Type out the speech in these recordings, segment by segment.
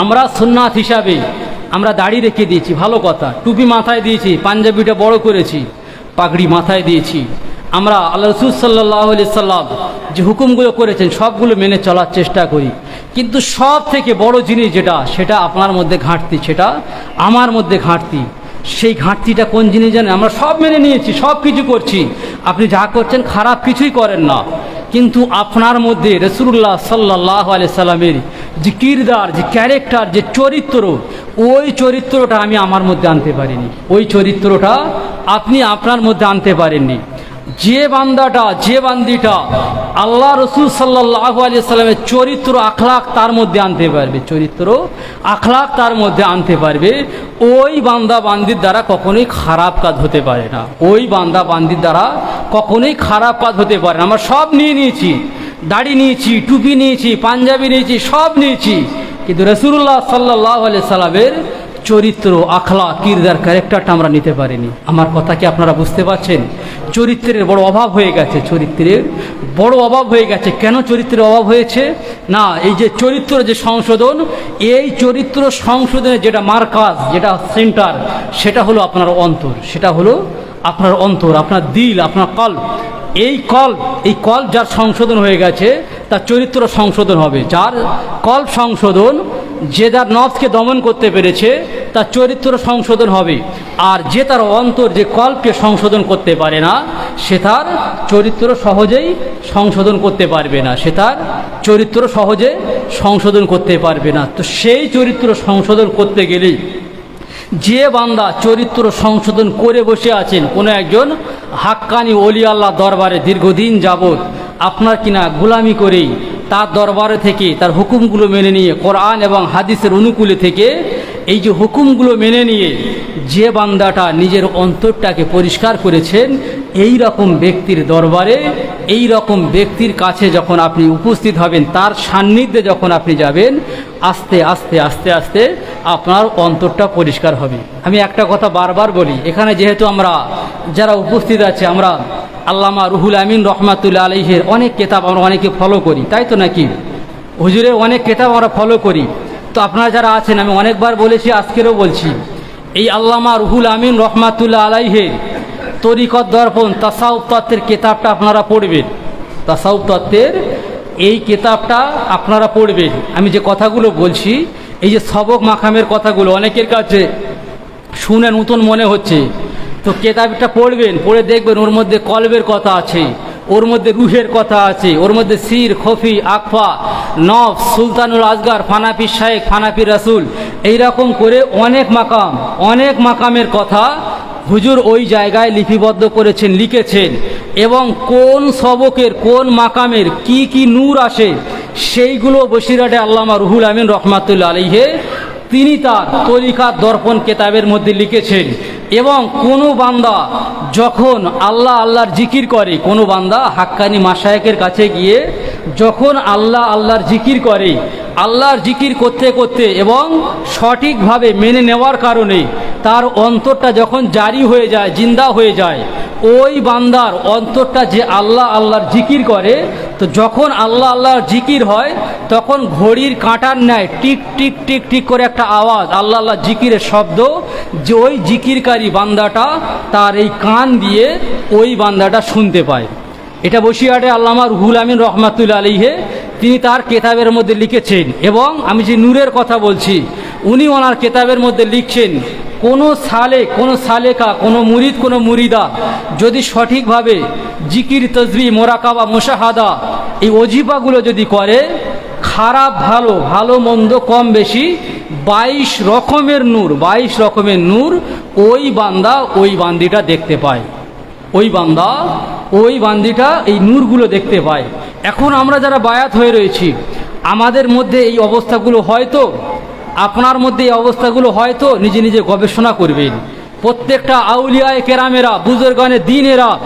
আমরা সুন্নাত হিসাবে আমরা দাড়ি রেখে দিয়েছি, ভালো কথা। টুপি মাথায় দিয়েছি, পাঞ্জাবিটা বড় করেছি, পাগড়ি মাথায় দিয়েছি। আমরা আল্লাহ রসুল সাল্লাহ আলি সাল্লাম যে হুকুমগুলো করেছেন, সবগুলো মেনে চলার চেষ্টা করি। কিন্তু সব থেকে বড় জিনিস যেটা, সেটা আপনার মধ্যে ঘাটতি, সেটা আমার মধ্যে ঘাটতি। সেই ঘাটতিটা কোন জিনিস জানেন? আমরা সব মেনে নিয়েছি, সব কিছু করছি। আপনি যা করছেন, খারাপ কিছুই করেন না। কিন্তু আপনার মধ্যে রসুল্লাহ সাল্লাহ আলি সাল্লামের যে কিরদার, যে ক্যারেক্টার যে চরিত্র, ওই চরিত্রটা আমি আমার মধ্যে আনতে পারিনি। ওই চরিত্রটা আপনি আপনার মধ্যে আনতে পারেননি। যে বান্দাটা, যে বান্দিটা আল্লাহ রসুল সাল্লাহ আলি সাল্লামের চরিত্র আখলাক তার মধ্যে আনতে পারবে। চরিত্র আখলাক তার মধ্যে আনতে পারবে। ওই বান্দা বান্দির দ্বারা কখনোই খারাপ কাজ হতে পারে না। ওই বান্দা বান্দির দ্বারা কখনোই খারাপ কাজ হতে পারে না। আমরা সব নিয়ে নিয়েছি। দাড়ি নিয়েছি, টুপি নিয়েছি, পাঞ্জাবি নিয়েছি, সব নিয়েছি। কিন্তু রসুল্লাহ সাল্লাহ সাল্লামের চরিত্র আখলা কিরদার, ক্যারেক্টারটা আমরা নিতে পারিনি। আমার কথা কি আপনারা বুঝতে পারছেন? চরিত্রের বড় অভাব হয়ে গেছে, চরিত্রের বড় অভাব হয়ে গেছে। কেন চরিত্রের অভাব হয়েছে? না, এই যে চরিত্র যে সংশোধন, এই চরিত্র সংশোধনের যেটা মার্কাজ, যেটা সেন্টার, সেটা হলো আপনার অন্তর, সেটা হলো আপনার অন্তর, আপনার দিল, আপনার কল্প এই কল এই কল যার সংশোধন হয়ে গেছে, তার চরিত্র সংশোধন হবে। যার কল সংশোধন, যে তার নফসকে দমন করতে পেরেছে, তার চরিত্র সংশোধন হবে। আর যে তার অন্তর যে কল্পকে সংশোধন করতে পারে না, সে তার চরিত্র সহজেই সংশোধন করতে পারবে না। সে তার চরিত্র সহজে সংশোধন করতে পারবে না। তো সেই চরিত্র সংশোধন করতে গেলেই যে বান্দা চরিত্র সংশোধন করে বসে আছেন, কোনো একজন হাক্কানি অলি আল্লাহ দরবারে দীর্ঘদিন যাবৎ আপনার কিনা গুলামি করেই তার দরবারে থেকে তার হুকুমগুলো মেনে নিয়ে, কোরআন এবং হাদিসের অনুকূলে থেকে এই যে হুকুমগুলো মেনে নিয়ে যে বান্দাটা নিজের অন্তরটাকে পরিষ্কার করেছেন, এই রকম ব্যক্তির দরবারে, এই রকম ব্যক্তির কাছে যখন আপনি উপস্থিত হবেন, তার সান্নিধ্যে যখন আপনি যাবেন, আস্তে আস্তে আস্তে আস্তে আপনার অন্তরটা পরিষ্কার হবে। আমি একটা কথা বারবার বলি, এখানে যেহেতু আমরা যারা উপস্থিত আছে, আমরা আল্লামা রুহুল আমিন রহমাতুল্লা আলহের অনেক কেতাব আমরা অনেকে ফলো করি, তাই তো নাকি? হুজুরের অনেক কেতাব আমরা ফলো করি। তো আপনারা যারা আছেন, আমি অনেকবার বলেছি, আজকেরও বলছি, এই আল্লামা রুহুল আমিন রহমাতুল্লাহ আলাইহের তরিকত দর্পণ, তাসাউফ তত্ত্বের কেতাবটা আপনারা পড়বেন। তাসাউফ তত্ত্বের এই কেতাবটা আপনারা পড়বেন। আমি যে কথাগুলো বলছি এই যে সবক মাখামের কথাগুলো অনেকের কাছে শুনে নতুন মনে হচ্ছে। তো কেতাবটা পড়বেন, পড়ে দেখবেন ওর মধ্যে কলবের কথা আছে, ওর মধ্যে রুহের কথা আছে, ওর মধ্যে সির, খফি, আকফা নফ সুলতানুল আজগার ফানাফি শাহেক ফানাফি রাসুল, এইরকম করে অনেক মাকাম, অনেক মাকামের কথা হুজুর ওই জায়গায় লিপিবদ্ধ করেছেন, লিখেছেন। এবং কোন সবকের, কোন মাকামের কি কি নূর আসে সেইগুলো বসিরাটে আল্লামা রুহুল আমিন রহমাতুল্লা আলিহে তিনি তার তরিকার দর্পণ কেতাবের মধ্যে লিখেছেন। এবং কোনো বান্দা যখন আল্লাহ আল্লাহর জিকির করে, কোনো বান্দা হাক্কানি মাসায়কের কাছে গিয়ে যখন আল্লাহ আল্লাহর জিকির করে, আল্লাহর জিকির করতে করতে এবং সঠিকভাবে মেনে নেওয়ার কারণে তার অন্তরটা যখন জারি হয়ে যায়, জিন্দা হয়ে যায়, ওই বান্দার অন্তরটা যে আল্লাহ আল্লাহর জিকির করে তো যখন আল্লাহ আল্লাহর জিকির হয়, তখন ঘড়ির কাঁটার ন্যায় টিক টিক টিক টিক করে একটা আওয়াজ, আল্লাহ আল্লাহ জিকিরের শব্দ, যে ওই জিকিরকারী বান্দাটা তার এই কান দিয়ে ওই বান্দাটা শুনতে পায়। এটা বসিরহাটে আল্লামা রুহুল আমিন রহমাতুল্লা আলীহে তিনি তার কেতাবের মধ্যে লিখেছেন। এবং আমি যে নূরের কথা বলছি, উনি ওনার কেতাবের মধ্যে লিখছেন কোনো সালে, কোনো সালেকা, কোনো মুরিদ, কোনো মুরিদা যদি সঠিকভাবে জিকির তসবি মোরাকাবা মোশাহাদা এই অজিবাগুলো যদি করে, খারাপ, ভালো ভালো, মন্দ, কম, বেশি, বাইশ রকমের নূর, বাইশ রকমের নূর ওই বান্দা ওই বান্দিটা দেখতে পায়। ওই বান্দা ওই বান্দিটা এই নূরগুলো দেখতে পায়। এখন আমরা যারা বায়াত হয়ে রয়েছি, আমাদের মধ্যে এই অবস্থাগুলো হয়তো আপনার মধ্যে এই অবস্থাগুলো হয়তো নিজে নিজে গবেষণা করবেন। প্রত্যেকটা আউলিয়ায় কেরামেরা বুজুর্গানের দিনেরা,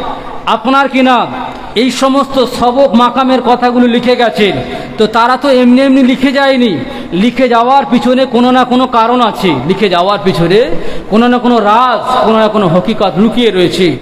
আপনার কিনা এই সমস্ত সবক মাকামের কথাগুলো লিখে গেছেন। তো তারা তো এমনি এমনি লিখে যায়নি। লিখে যাওয়ার পিছনে কোনো না কোনো কারণ আছে। লিখে যাওয়ার পিছনে কোনো না কোনো রাজ, কোনো না কোনো হকিকত লুকিয়ে রয়েছে।